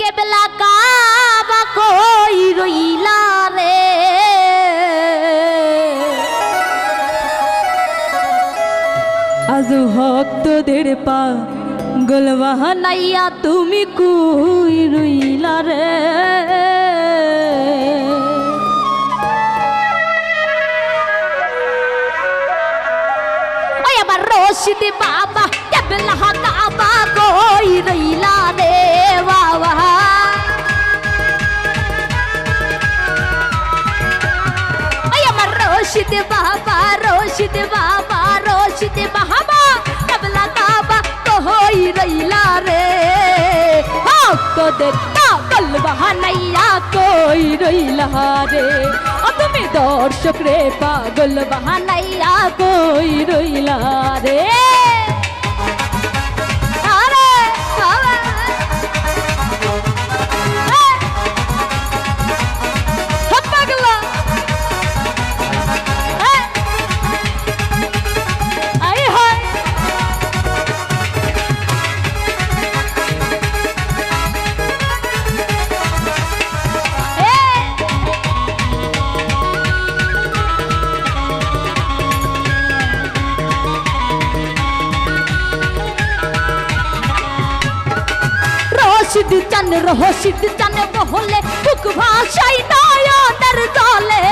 কেবলা কাবা কই রইলা রে? আজ ভক্তদের পা গোলবাহান নাইয়া তুমি কুই রইলা রে? আমার রশিদ বাবা কেবলা কাবা কই রইলা রশিদ বাবা রশিদ বাবা রশিদ বাবা কাবলা কাবা হই রইলা রে। ভক্তদের পাগল বাহানাইয়া কই রইলা রে। ও তুমি দর্শক রে, পাগল বাহানাইয়া কই রইলা রে। রশিদ চান রশিদ চান বহলে বুক ভাষাই নয়নের দলে।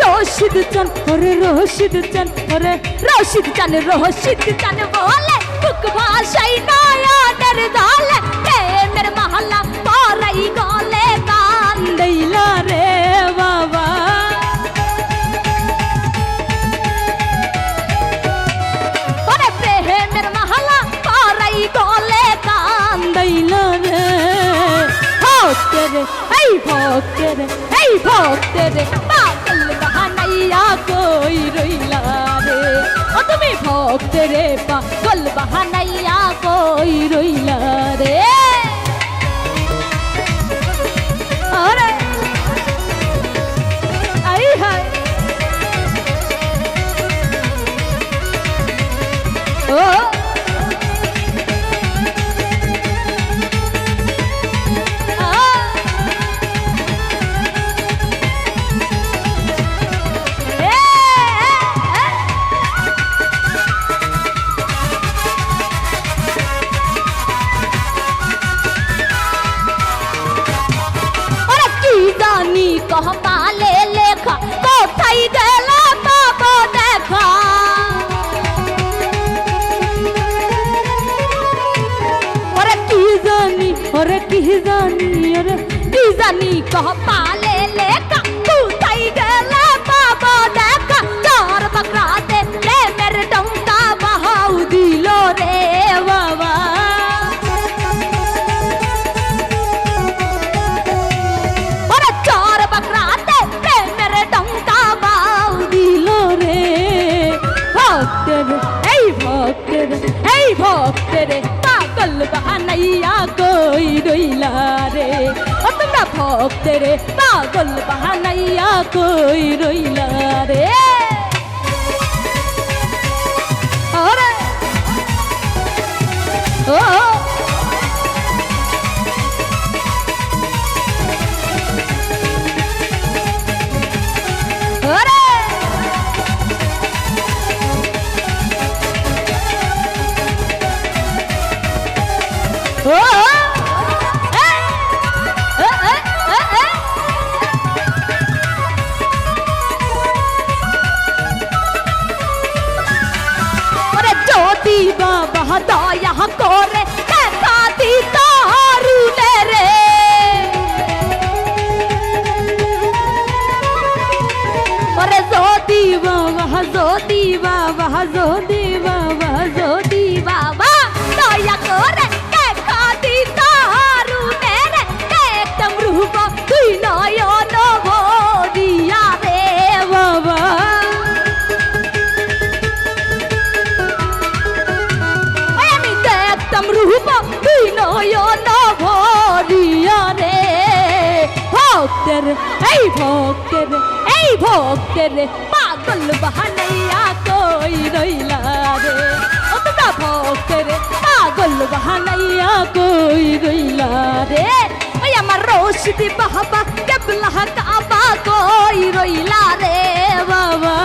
রশিদ চান, ওরে রশিদ চান, ওরে রশিদ চান রশিদ চান বলে বুক ভাষাই নয়নের জলে ভক্তের, এই ভক্তের এই ভক্তের, পাগল বাহানাইয়া কই রইলা রে? ও তুমি ভক্তের, পাগল বাহানাইয়া কই রইলা রে? জানি কহ পালে লেখা, কোথায় গেল বাবা দেখা। ওরা কি জানি, ওরে কি জানি, ওরে কি লেখা। তোমরা ভক্তের পাগল বাহানাইয়া কই রইলা রে ওরে ও ওরে ও বাবা দয়া করে দেখা দিত রে ওরে যদি বাবা যদি বাবা যদি বাবা ভক্তের, এই ভক্তের এই ভক্তের পাগল বাহানাইয়া কই রইলা রে? ও তোমরা পাগল বাহানাইয়া কই রইলা রে? ওই আমার রশিদি বাবা, কেবলা কাবা কই রইলা রে বাবা?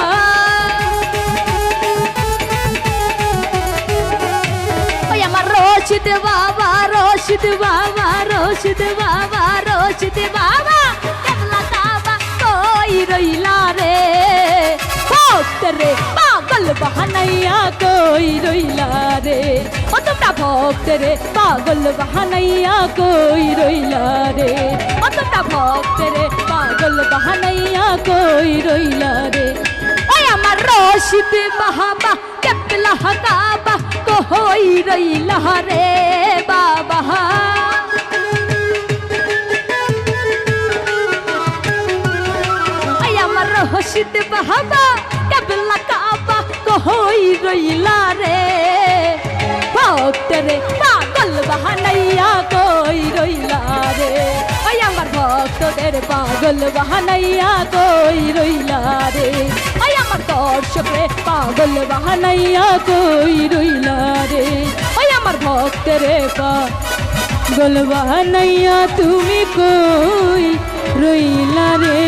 রশিদ বাবা রশিদ বাবা রশিদ বাবা রশিদ বাবা। রে। পাগল বাহানাইয়া কই রইলা রে। ও তোমরা ভক্ত রে, পাগল বাহানাইয়া কই রইলা রে। ও তোমরা ভক্ত রে, পাগল বাহানাইয়া কই রইলা রে। ওই আমার রশিদ বাহাবা কেবলা কাবা কই রইলা রে বাবা। আমার রহস্যিত বাহাবা হই রইলা রে ভক্ত রে পাগল বাহানাইয়া কই রইলা রে ওই আমার ভক্তদের পাগল বাহানাইয়া কই রইলা রে ওই আমার দর্শক পাগল বাহানাইয়া কই রইলা রে ওই আমার ভক্ত রে পাগল বাহানাইয়া তুমি কই রইলা রে